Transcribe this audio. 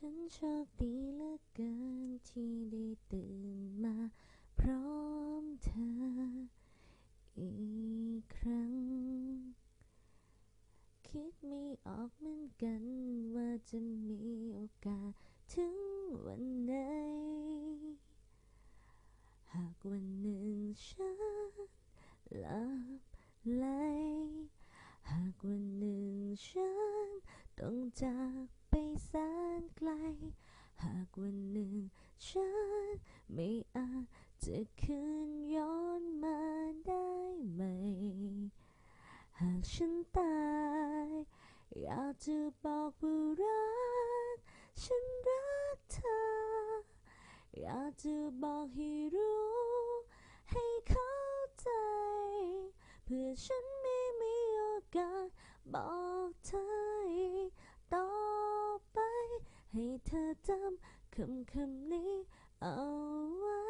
ฉันโชคดีเหลือเกินที่ได้ตื่นมาพร้อมเธออีกครั้ง คิดไม่ออกเหมือนกันว่าจะมีโอกาสถึงวันไหน หากวันหนึ่งฉันหลับไหลหากวันหนึ่งฉันต้องจาก แสนไกล หากวันหนึ่งฉันไม่อาจจะคืนย้อนมาได้ไหม หากฉันตาย อยากจะบอกว่ารัก ฉันรักเธอ อยากจะบอกให้รู้ ให้เข้าใจ เพื่อฉันไม่มีโอกาสบอกเธอ เธอจำคำคำนี้เอาไว้